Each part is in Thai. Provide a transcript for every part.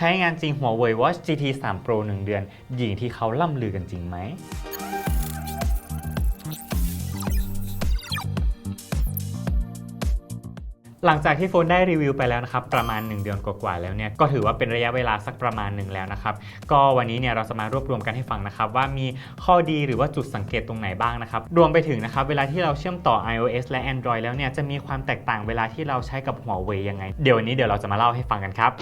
ใช้งานจริง Huawei Watch GT 3 Pro 1 เดือนอย่างที่เขาล่ำลือกันจริงไหมหลังจากที่โฟนได้รีวิวไปแล้วนะครับ ประมาณ 1 เดือนกว่าๆแล้วเนี่ยก็ถือว่าเป็นระยะเวลาสักประมาณหนึ่งแล้วนะครับ ก็วันนี้เนี่ยเราจะมารวบรวมกันให้ฟังนะครับ ว่ามีข้อดีหรือว่าจุดสังเกตตรงไหนบ้างนะครับ รวมไปถึงนะครับ เวลาที่เราเชื่อมต่อ iOS และ Android แล้วเนี่ยจะมีความแตกต่างเวลาที่เราใช้กับ Huawei ยังไง เดี๋ยววันนี้เดี๋ยวเราจะมาเล่าให้ฟังกันครับ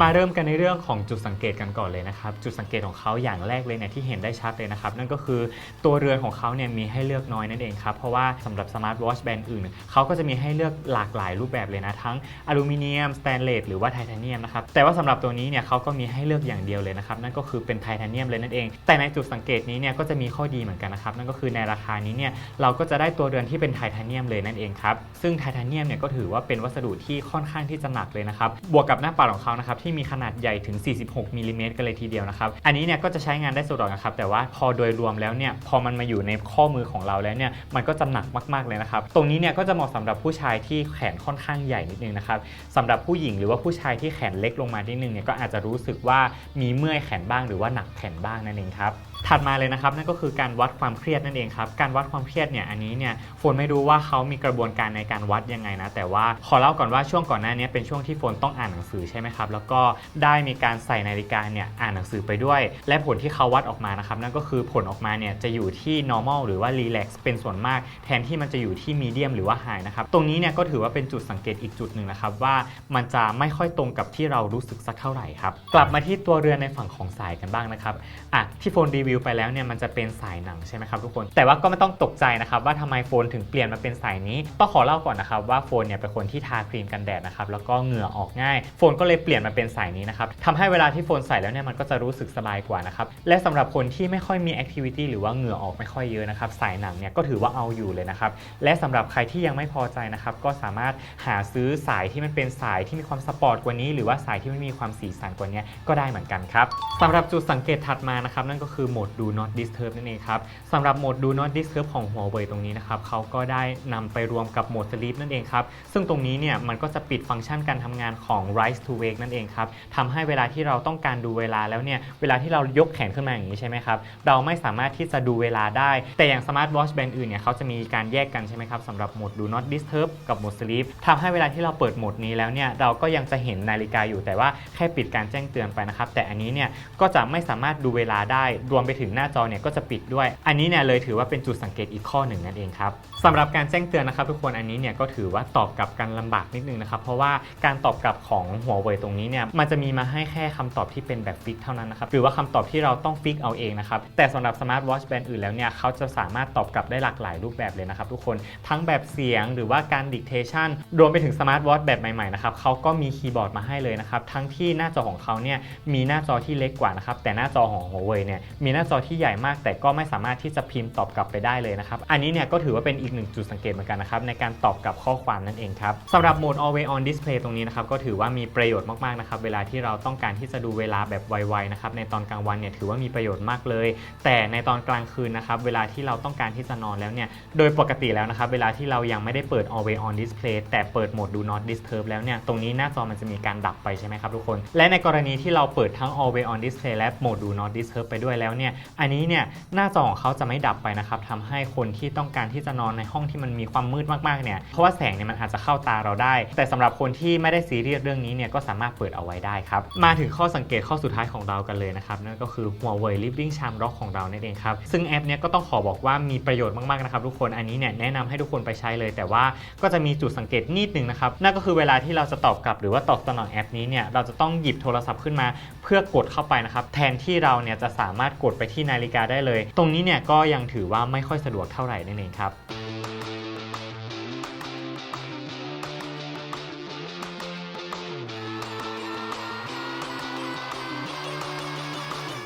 มาเริ่มกันในเรื่องของจุดสังเกตกันก่อนเลยนะครับจุดสังเกตของเขาอย่างแรกเลยเนี่ยที่เห็นได้ชัดเลยนะครับนั่นก็คือตัวเรือนของเขาเนี่ยมีให้เลือกน้อยนั่นเองครับเพราะว่าสำหรับสมาร์ทวอชแบรนด์อื่นเขาก็จะมีให้เลือกหลากหลายรูปแบบเลยนะทั้งอลูมิเนียมสแตนเลสหรือว่าไทเทเนียมนะครับแต่ว่าสำหรับตัวนี้เนี่ยเขาก็มีให้เลือกอย่างเดียวเลยนะครับนั่นก็คือเป็นไทเทเนียมเลยนั่นเอง แต่ในจุดสังเกตนี้เนี่ยก็จะมีข้อดีเหมือนกันนะครับนั่นก็คือในราคานี้เนี่ยเราก็จะได้ตัวเรือนที่เป็นไทเทเนียมเลยนั่นเองครับซึ่งไทเทเนียมเนี่ยก็ถือว่าเป็นวัสดุที่ค่อนข้างที่จะหนักเลยนะครับบวกกับหน้าปัดของเขานะครับที่มีขนาดใหญ่ถึง 46มิลลิเมตรกันเลยทีเดียวนะครับ อันนี้เนี่ยก็จะใช้งานได้สะดวกนะครับ แต่ว่าพอโดยรวมแล้วเนี่ย พอมันมาอยู่ในข้อมือของเราแล้วเนี่ย มันก็จะหนักมากๆเลยนะครับ ตรงนี้เนี่ยก็จะเหมาะสำหรับผู้ชายที่แขนค่อนข้างใหญ่นิดนึงนะครับสำหรับผู้หญิงหรือว่าผู้ชายที่แขนเล็กลงมานิดนึงเนี่ย ก็อาจจะรู้สึกว่ามีเมื่อยแขนบ้าง หรือว่าหนักแขนบ้างนั่นเองครับ ถัดมาเลยนะครับนั่นก็คือการวัดความเครียดนั่นเองครับการวัดความเครียดเนี่ยอันนี้เนี่ยโฟนไม่รู้ว่าเขามีกระบวนการในการวัดยังไงนะแต่ว่าขอเล่าก่อนว่าช่วงก่อนหน้านี้เป็นช่วงที่โฟนต้องอ่านหนังสือใช่ไหมครับแล้วก็ได้มีการใส่นาฬิกาเนี่ยอ่านหนังสือไปด้วย และผลที่เขาวัดออกมานะครับนั่นก็คือผลออกมาเนี่ยจะอยู่ที่ normal หรือว่า relax เป็นส่วนมาก แทนที่มันจะอยู่ที่ medium หรือว่า high นะครับตรงนี้เนี่ยก็ถือว่าเป็นจุดสังเกตอีกจุดหนึ่งนะครับว่ามันจะไม่ค่อยตรงกับที่เรารู้สึกสักเท่าไหร่ครับกลับมาที่ตัวเรือในฝั่งของสายกันบ้างนะครับอะที่โฟนรีววไปแล้วเนี่ยมันจะเป็นสายหนังใช่ไหมครับทุกคน แต่ว่าก็ไม่ต้องตกใจนะครับว่าทำไมโฟนถึงเปลี่ยนมาเป็นสายนี้ต้องขอเล่าก่อนนะครับว่าโฟนเนี่ยเป็นคนที่ทาครีมกันแดดนะครับแล้วก็เหงื่อออกง่าย โฟนก็เลยเปลี่ยนมาเป็นสายนี้นะครับทำให้เวลาที่โฟนใส่แล้วเนี่ยมันก็จะรู้สึกสบายกว่านะครับและสำหรับคนที่ไม่ค่อยมีแอคทิวิตี้หรือว่าเหงื่อออกไม่ค่อยเยอะนะครับสายหนังเนี่ยก็ถือว่าเอาอยู่เลยนะครับและสำหรับใครที่ยังไม่พอใจนะครับก็สามารถหาซื้อสายที่มันเป็นสายที่มีความสปอร์ตกว่านี้ หรือว่าสายที่ไม่มีความสีสันกว่านี้ก็ได้เหมือนกันครับสำหรับจุดสังเกตถัดมานะครับนั่นก็คือโหมด Do Not Disturb นั่นเองครับสำหรับโหมด Do Not Disturb ของ Huawei ตรงนี้นะครับเขาก็ได้นำไปรวมกับโหมด Sleep นั่นเองครับซึ่งตรงนี้เนี่ยมันก็จะปิดฟังก์ชันการทำงานของ Rise to Wake นั่นเองครับทำให้เวลาที่เราต้องการดูเวลาแล้วเนี่ยเวลาที่เรายกแขนขึ้นมาอย่างนี้ใช่ไหมครับเราไม่สามารถที่จะดูเวลาได้ แต่อย่าง Smart Watch แบรนด์อื่นเนี่ยเขาจะมีการแยกกันใช่ไหมครับสำหรับโหมด Do Not Disturb กับโหมด Sleep ทำให้เวลาที่เราเปิดโหมดนี้แล้วเนี่ยเราก็ยังจะเห็นนาฬิกาอยู่แต่ว่าแค่ปิดการแจ้งเตือนไปนะครับแต่อันนี้เนี่ยก็จะไม่สามารถดูเวลาได้รวมไปถึงหน้าจอเนี่ยก็จะปิดด้วย อันนี้เนี่ยเลยถือว่าเป็นจุดสังเกตอีกข้อหนึ่งนั่นเองครับสำหรับการแจ้งเตือนนะครับ ทุกคนอันนี้เนี่ยก็ถือว่าตอบกลับกันลำบากนิดนึงนะครับเพราะว่าการตอบกลับของหัวเว่ยตรงนี้เนี่ยมันจะมีมาให้แค่คำตอบที่เป็นแบบฟิกเท่านั้นนะครับหรือว่าคำตอบที่เราต้องฟิกเอาเองนะครับแต่สำหรับสมาร์ทวอชแบรนด์อื่นแล้วเนี่ยเขาจะสามารถตอบกลับได้หลากหลายรูปแบบเลยนะครับทุกคนทั้งแบบเสียงหรือว่าการดิกเทชันรวมไปถึงสมาร์ทวอชแบบใหม่ๆนะครับเขาก็มีคีย์บอร์ดมาให้เลยนะครับทั้งที่หน้าจอของเขาเนี่ยมีหน้าจอที่เล็กกว่านะครับแต่หน้าจอของหัวเว่ยเนี่ยมีหน้าาจอที่ใหญ่มาก แต่ก็ไม่สามารถที่จะพิมพ์ตอบกลับไปได้เลยนะครับ อันนี้เนี่ยก็ถือว่าเป็นอีกหนึ่งจุดสังเกตเหมือนกันนะครับในการตอบกลับข้อความนั่นเองครับสำหรับโหมด always on display ตรงนี้นะครับก็ถือว่ามีประโยชน์มากๆนะครับเวลาที่เราต้องการที่จะดูเวลาแบบไวๆนะครับในตอนกลางวันเนี่ยถือว่ามีประโยชน์มากเลย แต่ในตอนกลางคืนนะครับเวลาที่เราต้องการที่จะนอนแล้วเนี่ยโดยปกติแล้วนะครับเวลาที่เรายังไม่ได้เปิด always on display แต่เปิดโหมด do not disturb แล้วเนี่ยตรงนี้หน้าจอมันจะมีการดับไปใช่ไหมครับทุกคน และในกรณีที่เราเปิดทั้ง always on display และโหมด do not disturb ไปด้วยแล้วเนี่ยอันนี้เนี่ยหน้าจอของเขาจะไม่ดับไปนะครับทำให้คนที่ต้องการที่จะนอนในห้องที่มันมีความมืดมากๆเนี่ยเพราะว่าแสงเนี่ยมันอาจจะเข้าตาเราได้ แต่สำหรับคนที่ไม่ได้ซีเรียสเรื่องนี้เนี่ยก็สามารถเปิดเอาไว้ได้ครับมาถึงข้อสังเกตข้อสุดท้ายของเรากันเลยนะครับนั่นก็คือ Huawei Living Charm Lock ของเรานั่นเองครับซึ่งแอปเนี้ยก็ต้องขอบอกว่ามีประโยชน์มากๆนะครับทุกคนอันนี้เนี่ยแนะนำให้ทุกคนไปใช้เลย แต่ว่าก็จะมีจุดสังเกตนิดนึงนะครับนั่นก็คือเวลาที่เราจะตอบกลับหรือว่าตอบสนองแอปนี้เนี่ยเราจะต้องหยิบโทรศัพท์ขึ้นมาเพื่อกดเข้าไปนะครับ แทนที่เราเนี่ยจะสามารถกดไปที่นาฬิกาได้เลย ตรงนี้เนี่ยก็ยังถือว่าไม่ค่อยสะดวกเท่าไหร่นั่นเองครับ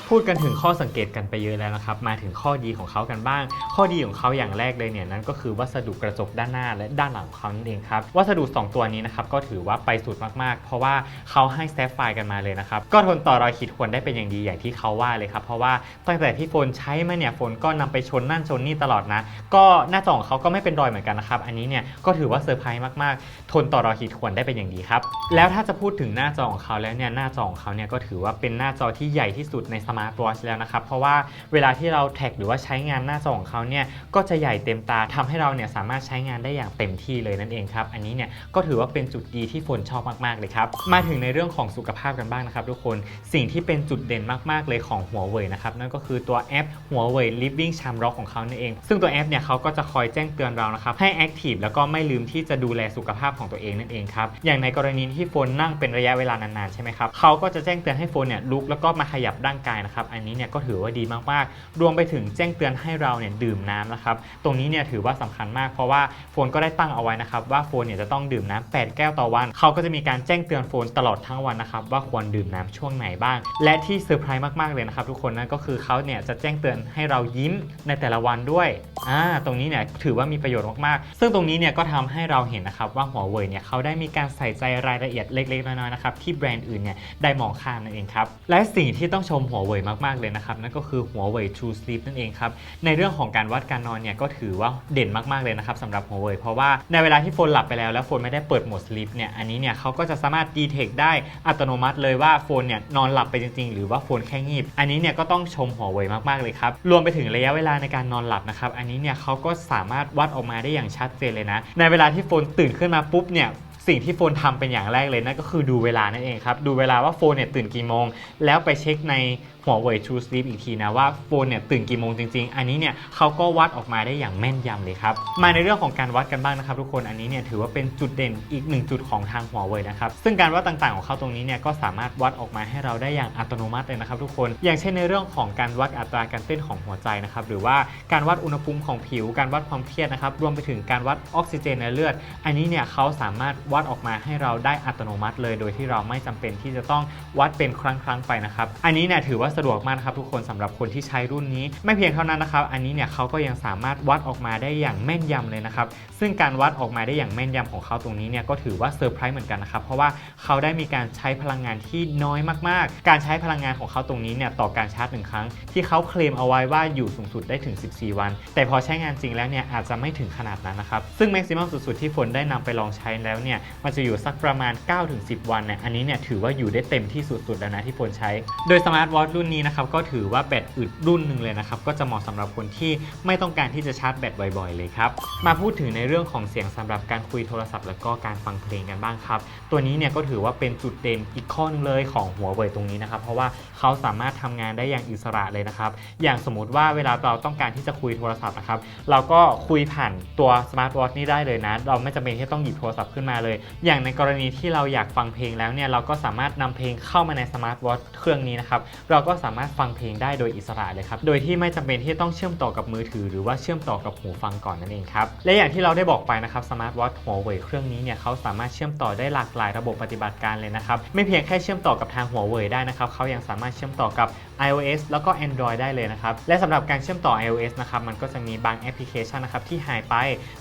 พูดกันถึงข้อสังเกตกันไปเยอะแล้วนะครับ มาถึงข้อดีของเขากันบ้าง ข้อดีของเขาอย่างแรกเลยเนี่ยนั่นก็คือวัสดุกระจกด้านหน้าและด้านหลังของเขานั่นเองครับ วัสดุ 2 ตัวนี้นะครับก็ถือว่าไปสุดมากๆ เพราะว่าเขาให้แซฟไฟกันมาเลยนะครับ ก็ทนต่อรอยขีดข่วนได้เป็นอย่างดีอย่างที่เขาว่าเลยครับ เพราะว่าตั้งแต่ที่โฟนใช้มาเนี่ยโฟนก็นำไปชนนั่นชนนี่ตลอดนะ ก็หน้าจอของเขาก็ไม่เป็นรอยเหมือนกันนะครับ อันนี้เนี่ยก็ถือว่าเซอร์ไพรส์มากๆ ทนต่อรอยขีดข่วนได้เป็นอย่างดีครับ แล้วถ้าจะพูดถึงหน้าจอของเขาแล้วเนี่ยหน้าจอของเขาเนี่ยก็ถือว่าเป็นหน้าจอที่ใหญ่ที่สุดในสมาร์ทวอชแล้วนะครับ เพราะว่าเวลาที่เราแท็กหรือว่าใช้งานหน้าจอของเขาเนี่ยก็จะใหญ่เต็มตาทำให้เราเนี่ยสามารถใช้งานได้อย่างเต็มที่เลยนั่นเองครับอันนี้เนี่ยก็ถือว่าเป็นจุดดีที่ฝนชอบมากๆเลยครับมาถึงในเรื่องของสุขภาพกันบ้างนะครับทุกคนสิ่งที่เป็นจุดเด่นมากๆเลยของหัวเว่ยนะครับนั่นก็คือตัวแอปหัวเว่ย Living Charm Rock ของเขานั่นเอง ซึ่งตัวแอปเนี่ยเขาก็จะคอยแจ้งเตือนเรานะครับให้แอคทีฟแล้วก็ไม่ลืมที่จะดูแลสุขภาพของตัวเองนั่นเองครับอย่างในกรณีที่โฟนนั่งเป็นระยะเวลานานๆใช่ไหมครับเขาก็จะแจ้งเตือนให้โฟนเนี่ยลุกแล้วก็มาขยับร่างกายนะครับอันนี้เนี่ยก็ถือว่าดีมากๆ รวมไปถึงแจ้งเตือนให้เราเนี่ยดื่มน้ำนะครับตรงนี้เนี่ยถือว่าสำคัญมากเพราะว่าโฟนก็ได้ตั้งเอาไว้นะครับว่าโฟนเนี่ยจะต้องดื่มน้ำ8แก้วต่อวันเขาก็จะมีการแจ้งเตือนโฟนตลอดทั้งวันนะครับว่าควรดื่มน้ำช่วงไหนบ้าง และที่เซอร์ไพรส์มากๆเลยนะครับทุกคนนั่นก็คือเขาเนี่ยจะแจ้งเตือนให้เรายิ้มในแต่ละวันด้วยอ่าตรงนี้เนี่ยถือว่ามีประโยชน์มากๆ ซึ่งตรงนี้เนี่ยก็ทำให้เราเห็นนะครับว่าหัวเว่ยเนี่ยเขาได้มีการใส่ใจรายละเอียดเล็กๆน้อยๆนะครับที่แบรนด์อื่นเนี่ยได้มองข้ามนั่นเองครับและสิ่งที่ต้องชมหัวเว่ยมากๆเลยนะครับนั่นก็คือหัวเว่ย True Sleep นั่นเองครับในเรื่องของการวัดการนอนเนี่ยก็ถือว่าเด่นมากๆเลยนะครับสำหรับหัวเว่ยเพราะว่าในเวลาที่โฟนหลับไปแล้วแล้วโฟนไม่ได้เปิดโหมด sleep เนี่ยอันนี้เนี่ยเขาก็จะสามารถดีเทคได้อัตโนมัติเลยว่าโฟนเนี่ยนอนหลับไปจริง ๆ หรือว่าโฟนแค่งีบ อันนี้เนี่ยก็ต้องชมหัวเว่ยมากๆเลยครับรวมไปถึงระยะเวลาในการนอนหลับนะครับอันนี้เนี่ยเขาก็สามารถวัดออกมาได้อย่างชัดเจนเลยนะ ในเวลาที่โฟนตื่นขึ้นมาปุ๊บเนี่ยสิ่งที่โฟนทำเป็นอย่างแรกเลยนั่นก็คือดูเวลานั่นเองครับ ดูเวลาว่าโฟนเนี่ยตื่นกี่โมง แล้วไปเช็คใน หัวเว่ย True Sleep อีกทีนะว่าโฟนเนี่ยตื่นกี่โมงจริงๆ อันนี้เนี่ยเขาก็วัดออกมาได้อย่างแม่นยำเลยครับ มาในเรื่องของการวัดกันบ้างนะครับทุกคน อันนี้เนี่ยถือว่าเป็นจุดเด่นอีกหนึ่งจุดของทางหัวเว่ยนะครับ ซึ่งการวัดต่างๆของเขาตรงนี้เนี่ยก็สามารถวัดออกมาให้เราได้อย่างอัตโนมัติเลยนะครับทุกคน อย่างเช่นในเรื่องของการวัดอัตราการเต้นของหัวใจนะครับหรือว่าการวัดอุณหภูมิของผิว การวัดความเครียดนะครับรวมไปถึงการวัดออกซิเจนในเลือด อันนี้เนี่ยเขาสามารถวัดออกมาให้เราได้อัตโนมัติเลย โดยที่เราไม่จำเป็นที่จะต้องวัดเป็นครั้งๆไปนะครับ อันนี้เนี่ยถือว่าสะดวกมากนะครับทุกคนสำหรับคนที่ใช้รุ่นนี้ ไม่เพียงเท่านั้นนะครับ อันนี้เนี่ยเขาก็ยังสามารถวัดออกมาได้อย่างแม่นยำเลยนะครับ ซึ่งการวัดออกมาได้อย่างแม่นยำของเขาตรงนี้เนี่ยก็ถือว่าเซอร์ไพรส์เหมือนกันนะครับ เพราะว่าเขาได้มีการใช้พลังงานที่น้อยมากๆ การใช้พลังงานของเขาตรงนี้เนี่ยต่อการชาร์จหนึ่งครั้ง ที่เขาเคลมเอาไว้ว่าอยู่สูงสุดได้ถึง 14 วัน แต่พอใช้งานจริงแล้วเนี่ยอาจจะไม่ถึงขนาดนั้นนะครับ ซึ่งแม็กซิมัมสุดๆที่ฝนได้นำไปลองใช้แล้วเนี่ยมันจะอยู่สักประมาณ 9-10 วันเนี่ยอันนี้เนี่ยถือว่าอยู่ได้เต็มที่สุดๆแล้วนะที่ฝนใช้ โดยสมาร์ทวอทรุ่นนี้นะครับก็ถือว่าแบตอึดรุ่นหนึ่งเลยนะครับก็จะเหมาะสำหรับคนที่ไม่ต้องการที่จะชาร์จแบตบ่อยๆ เลยครับมาพูดถึงในเรื่องของเสียงสำหรับการคุยโทรศัพท์ แล้วก็การฟังเพลงกันบ้างครับตัวนี้เนี่ยก็ถือว่าเป็นจุดเด่นอีกข้อนึงเลยของหัวเว่ยตรงนี้นะครับเพราะว่าเขาสามารถทำงานได้อย่างอิสระเลยนะครับอย่างสมมติว่าเวลาเราต้องการที่จะคุยโทรศัพท์นะครับเราก็คุยผ่านตัวสมาร์ทวอทนี้ได้เลยนะเราไม่จำเป็นที่ต้องหยิบโทรศัพท์ขึ้นมาเลย อย่างในกรณีที่เราอยากฟังเพลงแล้วเนี่ยเราก็สามารถนำเพลงเข้ามาในสมาร์ทวอทเครื่องนี้นะครับเราก็สามารถฟังเพลงได้โดยอิสระเลยครับ โดยที่ไม่จำเป็นที่ต้องเชื่อมต่อกับมือถือ หรือว่าเชื่อมต่อกับหูฟังก่อนนั่นเองครับ และอย่างที่เราได้บอกไปนะครับสมาร์ทวอทหัวเว่ยเครื่องนี้เนี่ยเขาสามารถเชื่อมต่อได้หลากหลายระบบปฏิบัติการเลยนะครับ ไม่เพียงแค่เชื่อมต่อกับทางหัวเว่ยได้นะครับเขายังสามารถเชื่อมต่อกับ iOS แล้วก็ Android ได้เลยนะครับ และสำหรับการเชื่อมต่อ iOS นะครับมันก็จะมีบางแอปพลิเคชันนะครับที่หายไป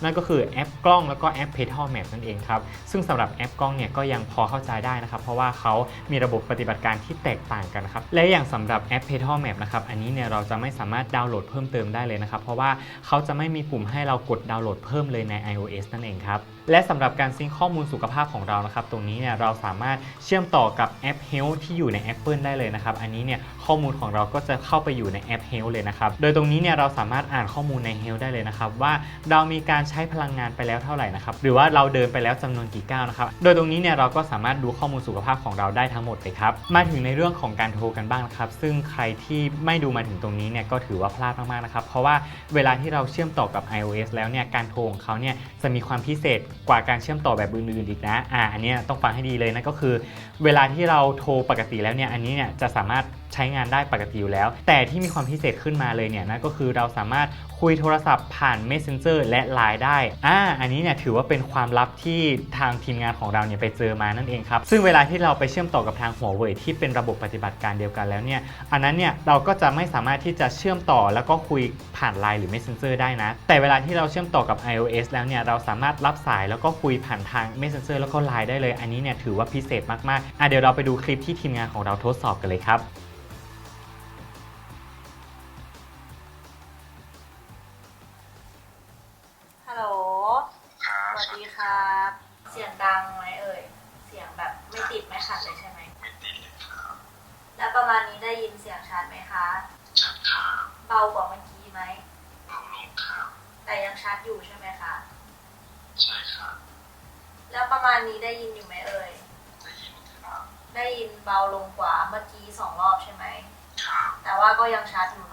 นั่นก็คือแอปกล้องแล้วก็แอป Petal Map นั่นเองครับซึ่งสำหรับแอปกล้องเนี่ยก็ยังพอเข้าใจได้นะครับเพราะว่าเขามีระบบปฏิบัติการที่แตกต่างกันนะครับและอย่างสำหรับแอป Petal Map นะครับ อันนี้เนี่ยเราจะไม่สามารถดาวน์โหลดเพิ่มเติมได้เลยนะครับ เพราะว่าเขาจะไม่มีปุ่มให้เรากดดาวน์โหลดเพิ่มเลยใน iOS นั่นเองครับ และสำหรับการซิงค์ข้อมูลสุขภาพของเรานะครับตรงนี้เนี่ยเราสามารถเชื่อมต่อกับแอป Health ที่อยู่ใน Apple ได้เลยนะครับ อันนี้เนี่ยข้อมูลของเราก็จะเข้าไปอยู่ในแอป Health เลยนะครับ โดยตรงนี้เนี่ยเราสามารถอ่านข้อมูลใน Health ได้เลยนะครับ ว่าเรามีการใช้พลังงานไปแล้วเท่าไหร่นะครับหรือว่าเราเดินไปแล้วจำนวนกี่ก้าวนะครับโดยตรงนี้เนี่ยเราก็สามารถดูข้อมูลสุขภาพของเราได้ทั้งหมดเลยครับมาถึงในเรื่องของการโทรกันบ้างนะครับซึ่งใครที่ไม่ดูมาถึงตรงนี้เนี่ยก็ถือว่าพลาดมากๆนะครับเพราะว่าเวลาที่เราเชื่อมต่อกับ iOS แล้วเนี่ยการโทรของเขาเนี่ยจะมีความพิเศษกว่าการเชื่อมต่อแบบอื่นๆอีกนะอ่าอันนี้ต้องฟังให้ดีเลยนั่นก็คือ เวลาที่เราโทรปกติแล้วเนี่ยอันนี้เนี่ยจะสามารถใช้งานได้ปกติอยู่แล้ว แต่ที่มีความพิเศษขึ้นมาเลยเนี่ยนั่นก็คือเราสามารถคุยโทรศัพท์ผ่าน Messenger และ Line ได้อ่าอันนี้เนี่ยถือว่าเป็นความลับที่ทางทีมงานของเราเนี่ยไปเจอมานั่นเองครับ ซึ่งเวลาที่เราไปเชื่อมต่อกับทางหัวเว่ยที่เป็นระบบปฏิบัติการเดียวกันแล้วเนี่ยอันนั้นเนี่ยเราก็จะไม่สามารถที่จะเชื่อมต่อแล้วก็คุยผ่าน Line หรือ Messenger ได้นะ แต่เวลาที่เราเชื่อมต่อกับ iOS แล้วเนี่ยเราสามารถรับสายแล้วก็คุยผ่านทาง Messenger แล้วก็ Line ได้เลย อันนี้เนี่ยถือว่าพิเศษมากๆอะเดี๋ยวเราไปดูคลิปที่ทีมงานของเราทดสอบกันเลยครับ แล้วประมาณนี้ได้ยินอยู่ไหมเอ่ย ได้ยินครับได้ยินเบาลงกว่าเมื่อกี้สองรอบใช่ไหม ครับแต่ว่าก็ยังชัดอยู่เนาะชัดมากครับ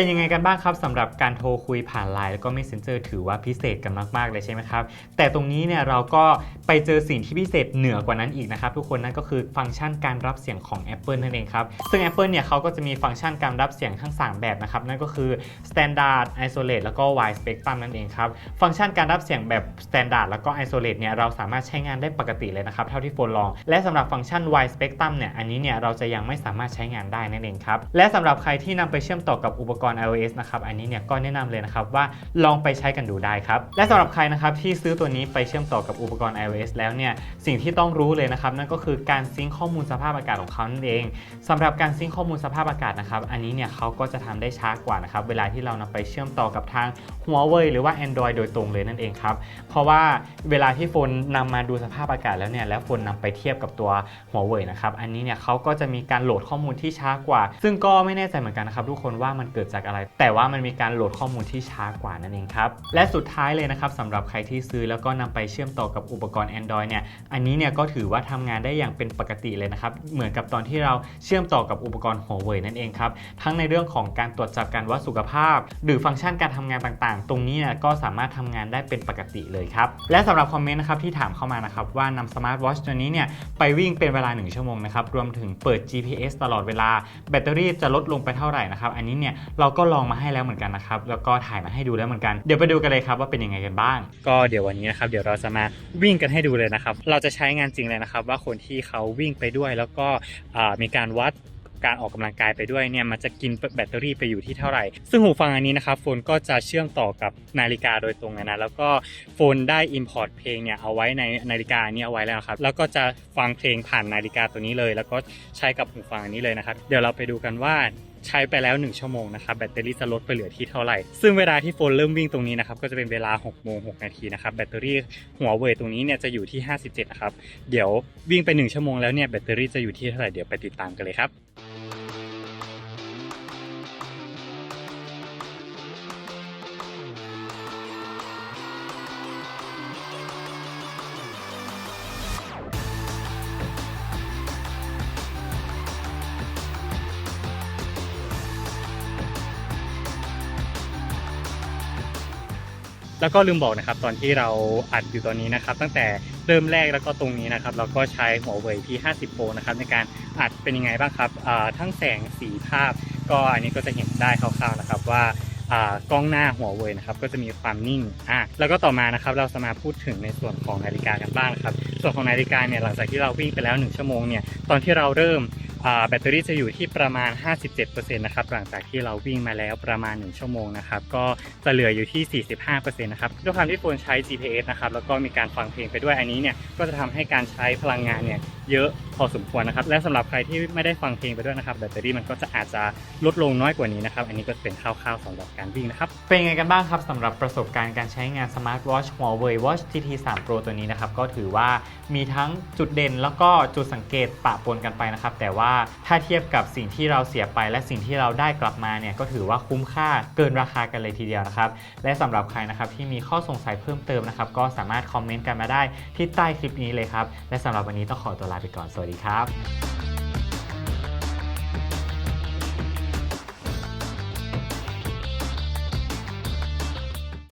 เป็นยังไงกันบ้างครับสำหรับการโทรคุยผ่าน Line แล้วก็ Messenger ถือว่าพิเศษกันมากๆเลยใช่ไหมครับ แต่ตรงนี้เนี่ยเราก็ไปเจอสิ่งที่พิเศษเหนือกว่านั้นอีกนะครับ ทุกคนนั่นก็คือฟังก์ชันการรับเสียงของ Apple นั่นเองครับ ซึ่ง Apple เนี่ยเขาก็จะมีฟังก์ชันการรับเสียงทั้ง 3 แบบนะครับ นั่นก็คือ Standard Isolate แล้วก็ Wide Spectrum นั่นเองครับ ฟังก์ชันการรับเสียงแบบ Standard แล้วก็ Isolate เนี่ยเราสามารถใช้งานได้ปกติเลยนะครับเท่าที่โฟนลอง และสำหรับฟังก์ชัน Wide Spectrum เนี่ยอันนี้เนี่ยเราจะยังไม่สามารถใช้งานได้นั่นเองครับและสำหรับใครที่นำไปเชื่อมต่อกับอุปกรณ์ iOS นะครับอันนี้เนี่ยก็แนะนำเลยนะครับว่าลองไปใช้กันดูได้ครับ และสำหรับใครนะครับที่ซื้อตัวนี้ไปเชื่อมต่อกับอุปกรณ์ iOS แล้วเนี่ยสิ่งที่ต้องรู้เลยนะครับนั่นก็คือการซิงข้อมูลสภาพอากาศของเขานั่นเองสำหรับการซิงข้อมูลสภาพอากาศนะครับอันนี้เนี่ยเขาก็จะทำได้ช้ากว่านะครับเวลาที่เรานำไปเชื่อมต่อกับทาง Huawei หรือว่า Android โดยตรงเลยนั่นเองครับเพราะว่าเวลาที่โฟนนำมาดูสภาพอากาศแล้วเนี่ยแล้วโฟนนำไปเทียบกับตัว Huawei นะครับอันนี้เนี่ยเขาก็จะมีการโหลดข้อมูลที่ช้ากว่า ซึ่งก็ไม่แน่ใจเหมือนกันนะครับทุกคนว่ามันเกิดจากอะไร แต่ว่ามันมีการโหลดข้อมูลที่ช้ากว่านั่นเองครับ และสุดท้ายเลยนะครับสำหรับใครที่ซื้อแล้วก็นำไปเชื่อมต่อกับอุปกรณ์ Android เนี่ย อันนี้เนี่ยก็ถือว่าทำงานได้อย่างเป็นปกติเลยนะครับ เหมือนกับตอนที่เราเชื่อมต่อกับอุปกรณ์ Huawei นั่นเองครับ ทั้งในเรื่องของการตรวจจับการวัดสุขภาพ หรือฟังก์ชันการทำงานต่างๆ ตรงนี้เนี่ยก็สามารถทำงานได้เป็นปกติเลยครับ และสำหรับคอมเมนต์นะครับที่ถามเข้ามานะครับว่านำสมาร์ทวอชตัวนี้เนี่ยไปวิ่งเป็นเวลา 1 ชั่วโมงนะครับ รวมถึงเปิด GPS ตลอดเวลา แบตเตอรี่จะลดลงไปเท่าไหร่นะครับ อันนี้เนี่ยเราก็ลองมาให้แล้วเหมือนกันนะครับ แล้วก็ถ่ายมาให้ดูแล้วเหมือนกัน เดี๋ยวไปดูกันเลยครับว่าเป็นยังไงกันบ้าง ก็เดี๋ยววันนี้นะครับ เดี๋ยวเราจะมาวิ่งกันให้ดูเลยนะครับ เราจะใช้งานจริงเลยนะครับ ว่าคนที่เขาวิ่งไปด้วย แล้วก็มีการวัดการออกกำลังกายไปด้วยเนี่ยมันจะกินแบตเตอรี่ไปอยู่ที่เท่าไหร่ ซึ่งหูฟังอันนี้นะครับโฟนก็จะเชื่อมต่อกับนาฬิกาโดยตรงนะแล้วก็โฟนได้ Import เพลงเนี่ยเอาไว้ในนาฬิกาอันนี้เอาไว้แล้วครับแล้วก็จะฟังเพลงผ่านนาฬิกาตัวนี้เลย แล้วก็ใช้กับหูฟังอันนี้เลยนะครับเดี๋ยวเราไปดูกันว่า ใช้ไปแล้ว 1 ชั่วโมงนะครับแบตเตอรี่จะลดไปเหลือที่เท่าไหร่ ซึ่งเวลาที่โฟนเริ่มวิ่งตรงนี้นะครับก็จะเป็นเวลา6โมง6นาทีนะครับแบตเตอรี่หัวเว่ยตรงนี้เนี่ยจะอยู่ที่ 57นะครับเดี๋ยววิ่งไป 1 ชั่วโมงแล้วเนี่ยแบตเตอรี่จะอยู่ที่เท่าไหร่เดี๋ยวไปติดตามกันเลยครับ แล้วก็ลืมบอกนะครับตอนที่เราอัดอยู่ตอนนี้นะครับ ตั้งแต่เริ่มแรกแล้วก็ตรงนี้นะครับ เราก็ใช้หัวเว่ย P50 Pro นะครับในการอัดเป็นยังไงบ้างครับทั้งแสงสีภาพ ก็อันนี้ก็จะเห็นได้คร่าวๆนะครับว่ากล้องหน้าหัวเว่ยนะครับก็จะมีความนิ่งอะแล้วก็ต่อมานะครับเราจะมาพูดถึงในส่วนของนาฬิกากันบ้างครับส่วนของนาฬิกาเนี่ยหลังจากที่เราวิ่งไปแล้ว 1 ชั่วโมงเนี่ยตอนที่เราเริ่ม แบตเตอรี่จะอยู่ที่ประมาณ 57%นะครับหลังจากที่เราวิ่งมาแล้วประมาณ 1 ชั่วโมงนะครับก็จะเหลืออยู่ที่ 45%นะครับด้วยความที่โฟนใช้ GPS นะครับแล้วก็มีการฟังเพลงไปด้วยอันนี้เนี่ยก็จะทำให้การใช้พลังงานเนี่ย เยอะพอสมควรนะครับ และสำหรับใครที่ไม่ได้ฟังเพลงไปด้วยนะครับแบตเตอรี่มันก็จะอาจจะลดลงน้อยกว่านี้นะครับ อันนี้ก็เป็นคร่าวๆสำหรับการวิ่งนะครับ เป็นไงกันบ้างครับสำหรับประสบการณ์การใช้งาน Smart Watch Huawei Watch GT 3 Pro ตัวนี้นะครับ ก็ถือว่ามีทั้งจุดเด่นแล้วก็จุดสังเกตปะปนกันไปนะครับ แต่ว่าถ้าเทียบกับสิ่งที่เราเสียไปและสิ่งที่เราได้กลับมาเนี่ยก็ถือว่าคุ้มค่าเกินราคากันเลยทีเดียวนะครับ และสำหรับใครนะครับที่มีข้อสงสัยเพิ่มเติมนะครับก็สามารถคอมเมนต์กันมาได้ที่ใต้คลิปนี้เลยครับและสำหรับวันนี้ต้องขอตัวลาไปก่อน สวัสดีครับ